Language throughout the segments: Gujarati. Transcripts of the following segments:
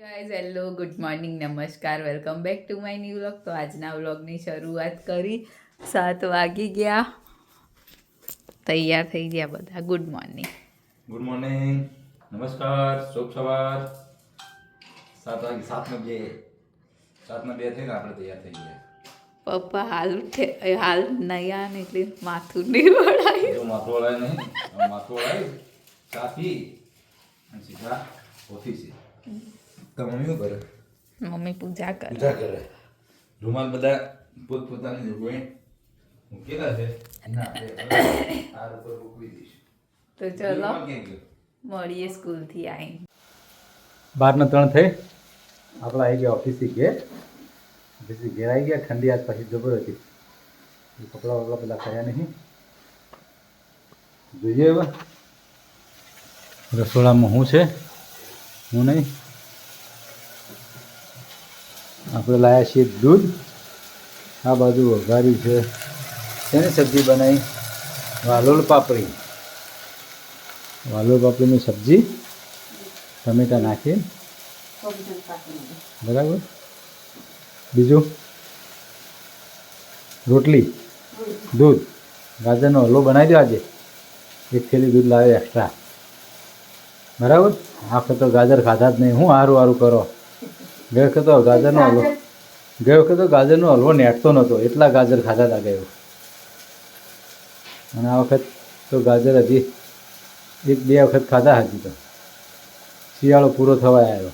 ગાઈઝ હેલો ગુડ મોર્નિંગ નમસ્કાર welcome back to my new vlog તો આજના વ્લોગની શરૂઆત કરી. સાત વાગી ગયા. તૈયાર થઈ ગયા બધા. ગુડ મોર્નિંગ ગુડ મોર્નિંગ નમસ્કાર. શુભ સવાર. સાત વાગે સાતને બે સાતને બે થઈને આપણે તૈયાર થઈ ગયા. પપ્પા હાલ ઉઠે હાલ નયા ને એટલે માથું નહીં વળાય. માથું વળાય નહીં માથું વળાય. સાથી અને સીધા ઓફિસે. તો મમ્મી શું કરે? મમ્મી પૂજા કરે. પૂજા કરે. રૂમાલ બધા પોતપોતાની જગ્યાએ મૂકેલા છે. આ ઉપર મૂકવી દઈશ. તો ચલો? મળીએ સ્કૂલથી આવીને. બારના ત્રણ થઈ. આપણે આવી ગયા ઓફિસથી ઘેર. ઓફિસથી ઘેર આવી ગયા ઠંડી આજ પછી જબર હતી કપડાં વપડા પેલા કર્યા નહીં. જોઈએ હવે. રસોડામાં શું છે? હું નહીં. આપણે લાયા છીએ દૂધ. આ બાજુ વઘારી છે. તેની સબ્જી બનાવી. વાલોળ પાપડી. વાલોળ પાપડીની સબ્જી. ટમેટા નાખી બરાબર? બીજું? રોટલી. દૂધ. ગાજરનો હલવો બનાવી દો આજે. એક થેલી દૂધ લાવે એક્સ્ટ્રા બરાબર? આ તો ગાજર ખાધા જ નહીં. હું સારું સારું કરો. ગઈ વખતે તો ગાજરનો હલવો ગઈ વખતે તો ગાજરનો હલવો નેટતો નહોતો. એટલા ગાજર ખાધા હતા ગયો. અને આ વખત તો ગાજર હજી એક બે વખત ખાધા હજી તો. શિયાળો પૂરો થવા આવ્યો.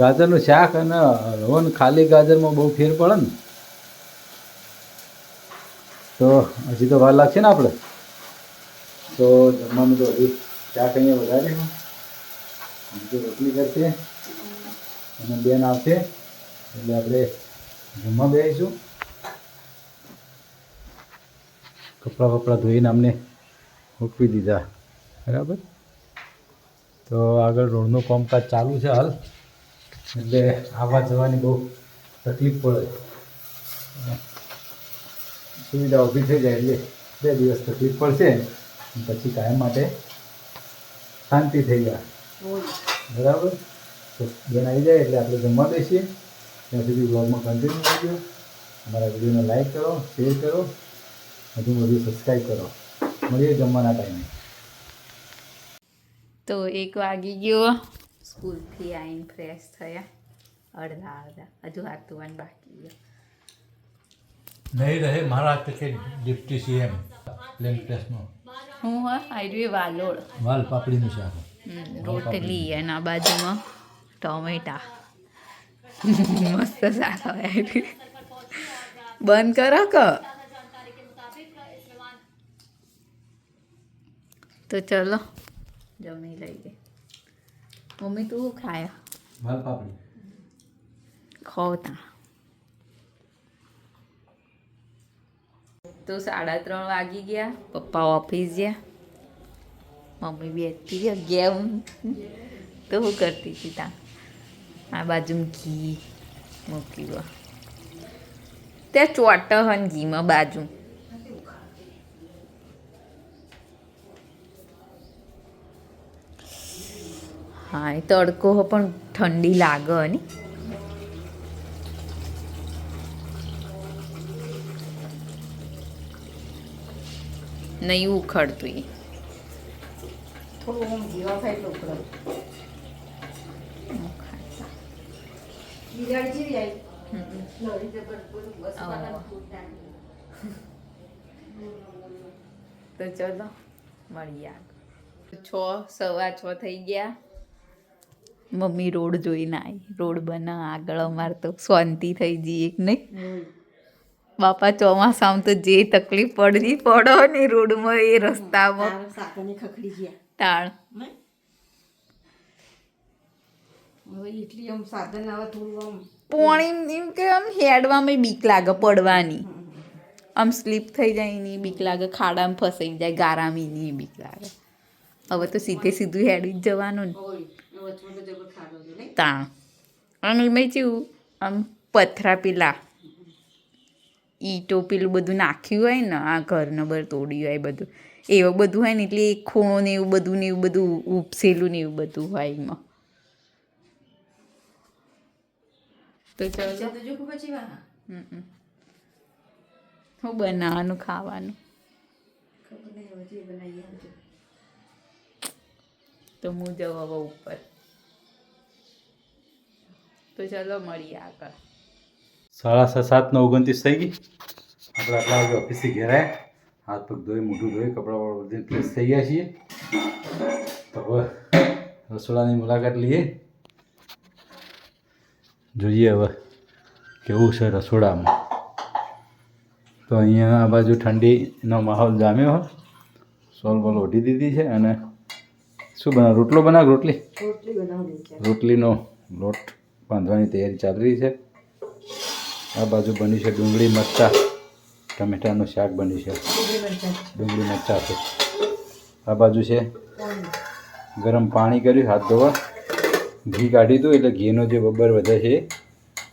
ગાજરનું શાક અને હલવો ને ખાલી ગાજરમાં બહુ ફેર પડે ને. તો હજી તો વાર લાગશે ને આપણે? તો જમવાનું તો હજી શાક અહીંયા વધારે રોટલી કરશે. અને બેન આવશે. એટલે આપણે જમવા બેસીશું. કપડાં બપડા ધોઈને અમને મૂકવી દીધા. બરાબર? તો આગળ રોડનું કામકાજ ચાલુ છે હાલ. એટલે આવવા જવાની બહુ તકલીફ પડે. સુવિધા ઊભી થઈ જાય એટલે બે દિવસ તકલીફ પડશે. પછી કાયમ માટે શાંતિ થઈ જાય. બરાબર? તો બેન આવી જાય એટલે આપણે જમવા બેસીએ. ત્યાં સુધી બ્લોગમાં કન્ટિન્યુ કરજો. અમારા વિડીયોને લાઇક કરો શેર કરો વધુ વધુ સબસ્ક્રાઈબ કરો. મળીએ જમવાના ટાઈમે તો એક વાગી ગયો. સ્કૂલથી આવીને ફ્રેશ થયા. અડધા અડધા. હજુ હાથ ધોવાનું બાકી ગયો નહીં રહે મહારાષ્ટ્ર કે ડિપ્ટી સીએમ પ્લેન ટેસ્ટમાં હું હા આયુ વાલોળ વાલ પાપડીનું શાક. રોટલી એના આ બાજુમાં. ટમેટા મસ્ત સારા બંધ કરો ક. તો ચલો જમી લઈએ. મમ્મી તું ખાયા? પાપડી. તો. સાડા ત્રણ વાગી ગયા. પપ્પા ઓફિસ ગયા. મમ્મી બેઠી ગયા ગેમ તો હું કરતી હતી ત્યાં આ બાજુ ઘી મૂકી દો. ત્યાં ચોટ હન ઘીમાં બાજુ હા, એ તડકો હો પણ ઠંડી લાગે ને. નહીં ઉખડતું એ. ઉખાડતા. તો ચલો મળીએ છ સવા છ થઈ ગયા. મમ્મી રોડ જોઈને આવી. રોડ બના આગળ અમારે તો શાંતિ થઈ જઈએ નહીં બાપા ચોમાસામાં તો જે તકલીફ પડતી પડો ને રોડમાં એ રસ્તામાં સાકરને ખખડી ગયા ટાળ હવે એટલી આમ સાધન આવે થોડું આમ પોણી એમ કે આમ હેડવામાં બીક લાગે પડવાની. આમ સ્લીપ થઈ જાય એની બીક લાગે ખાડામાં ફસાઈ જાય ગારામાં એની બીક લાગે. હવે તો સીધે સીધું હેડી જ જવાનું ને. તાણ અને એમાં કેવું આમ પથરા પેલા ઈટો પેલું બધું નાખ્યું હોય ને આ ઘરને બર તોડ્યું હોય બધું. એવું બધું હોય ને એટલે ખૂણો ને એવું બધું ને એવું બધું ઉપસેલું ને એવું બધું હોય એમાં. તો ચલો. હું બનાવવાનું ખાવાનું? તો હું જાઉં હવે ઉપર. તો ચાલો મળીએ આગળ. સાડા છ સાતનો ઓગણત્રીસ થઈ ગઈ. આપણે આટલા વાગે ઓફિસથી ઘેરાય. હાથ પગ ધોઈ મોઢું ધોઈ કપડાં વપડા બધી ફ્રેશ થઈ ગયા છીએ. તો હવે રસોડાની મુલાકાત લઈએ. જોઈએ હવે કેવું છે રસોડામાં. તો અહીંયા આ બાજુ ઠંડીનો માહોલ જામ્યો હોય સોલ બોલ ઓઢી દીધી છે અને શું બનાવ રોટલો બનાવ રોટલી? રોટલીનો લોટ બાંધવાની તૈયારી ચાલી રહી છે. આ બાજુ બની છે ડુંગળી મરચાં ટમેટાનું શાક બન્યું છે. ડુંગળી મરચાં. છે. આ બાજુ છે ગરમ પાણી કર્યું હાથ ધોવા. ઘી કાઢી દઉં એટલે ઘીનો જે બબ્બર વધે છે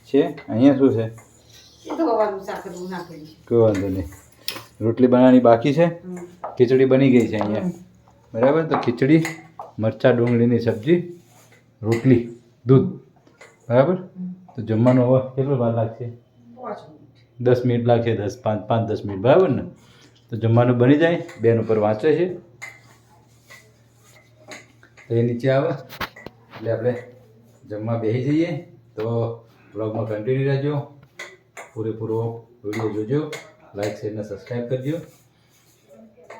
છે અહીંયા શું છે? હતું કોઈ વાંધો નહીં. રોટલી બનાવવાની બાકી છે? ખીચડી બની ગઈ છે અહીંયા. બરાબર? તો ખીચડી મરચાં ડુંગળીની સબ્જી રોટલી દૂધ. બરાબર? તો જમવાનું હવે કેટલો વાર લાગશે? દસ મિનિટ લાગશે દસ પાંચ પાંચ દસ મિનિટ. બરાબર ને? તો જમવાનું બની જાય. બેન ઉપર વાંચે છે. તો એ નીચે આવે. એટલે આપણે જમવા બેસી જઈએ તો બ્લોગમાં કન્ટિન્યુ રહેજો. પૂરેપૂરો વીડિયો જોજો. લાઈક શેર ને સબસ્ક્રાઈબ કરજો.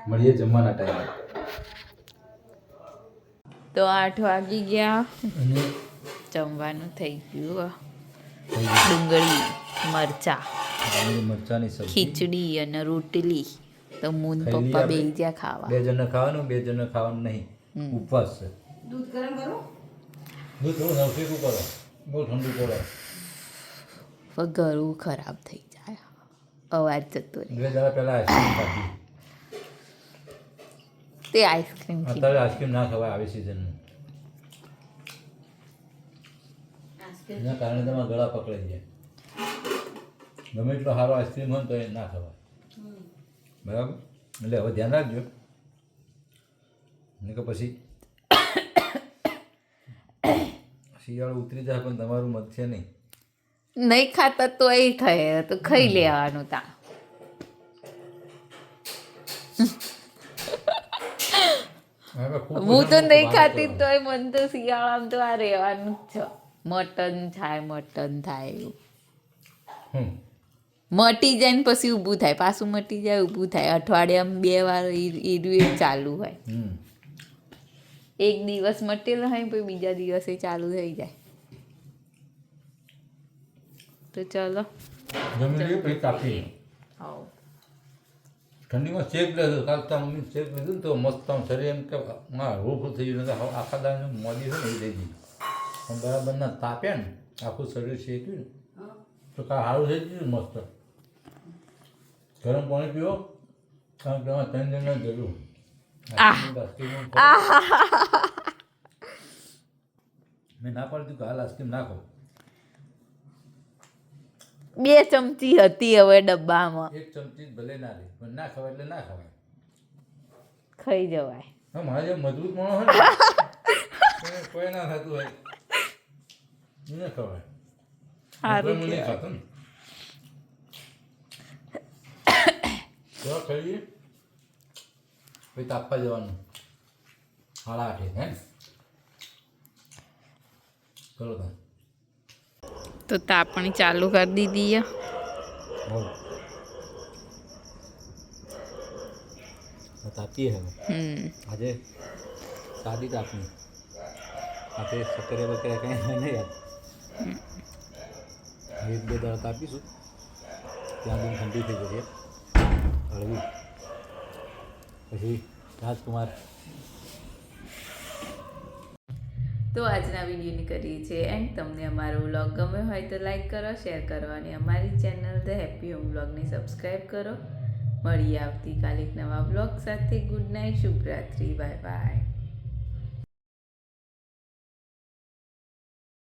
મળીએ જમવાના ટાઈમે તો આઠ વાગી ગયા. અને જમવાનું થઈ ગયું ડુંગળી મરચા મરચાની ખીચડી અને રોટલી. તો મૂન પપ્પા બે જ્યાં ખાવા. બે જણ ખાવાનું બે જણ ખાવાનું નહીં. ઉપવાસ છે. દૂધ ગરમ કરો? દૂધ થોડું નવશેકું કરો બહુ ઠંડુ કરો પણ ગળું ખરાબ થઈ જાય. અવાજ જતો રહે. બે દાડા પહેલાં આઈસ્ક્રીમ ખાધી. તે આઈસ્ક્રીમ અત્યારે આઈસ્ક્રીમ ના ખવાય આવી સિઝનમાં એના કારણે તમારા ગળા પકડાઈ જાય. ગમે એટલો સારો આઈસ્ક્રીમ હોય તો એ ના ખવાય. બરાબર? એટલે હવે ધ્યાન રાખજો. નહીં કે પછી શિયાળો ઉતરી જાય પણ તમારું મત છે નહીં. નહીં ખાતા તો એ થાય તો ખાઈ લેવાનું તા. હું તો નહીં ખાતી તો મને તો શિયાળામાં તો આ રહેવાનું જ છે. મટન થાય મટન થાય એવું. મટી જાય ને પછી ઊભું થાય પાછું મટી જાય ઊભું થાય. અઠવાડિયામાં બે વાર એ ચાલુ હોય. એક દિવસ મટેલ હોય પછી બીજા દિવસે ચાલુ થઈ જાય. તો ચલો. ઠંડીમાં શેક લેતો કાલતા મમ્મી શેક લીધું ને તો મસ્ત આમ શરીર એમ કે હા રૂફું થઈ ગયું. હવે આખા દાને મોદી છે ને એ થઈ ગઈ પણ બરાબર ના તાપ્યા ને આખું શરીર શેક્યું ને. તો કાં સારું થઈ ગયું મસ્ત. ગરમ પાણી પીવો કારણ કે ત્રણ જણને જરૂર. આઈસ્ક્રીમ મેં ના પાડતી કે હાલ આઈસ્ક્રીમ નાખો બે ચમચી હતી હવે ડબ્બામાં એક ચમચી જ ભલે ના રહે પણ ના ખવાય એટલે ના ખવાય ખાઈ જવાય હા મારા જેમ મજબૂત માણસ હોય ને કોઈ ના થતું હોય એને ખવાય સારું કહેવાય. ખાતો ને ખાઈએ પછી તાપવા જવાનું સાડા આઠે હે તમે તો તાપણી ચાલુ કરી દીધી તાપીએ હવે આજે સાદી તાપણી આજે સકરે બકરે કંઈ નહીં યાર એક બે દાડા તાપીશું ત્યાં ઠંડી થઈ જશે હળવી પછી રાજકુમાર. તો આજના વિડીયોની કરીએ છીએ એન્ડ. તમને અમારો વ્લોગ ગમ્યો હોય તો લાઈક કરો, શેર કરો અને અમારી ચેનલ ધ હેપી હોમ વ્લોગને સબસ્ક્રાઈબ કરો. મળીએ આવતીકાલે એક નવા વ્લોગ સાથે. ગુડ નાઇટ શુભરાત્રી બાય બાય.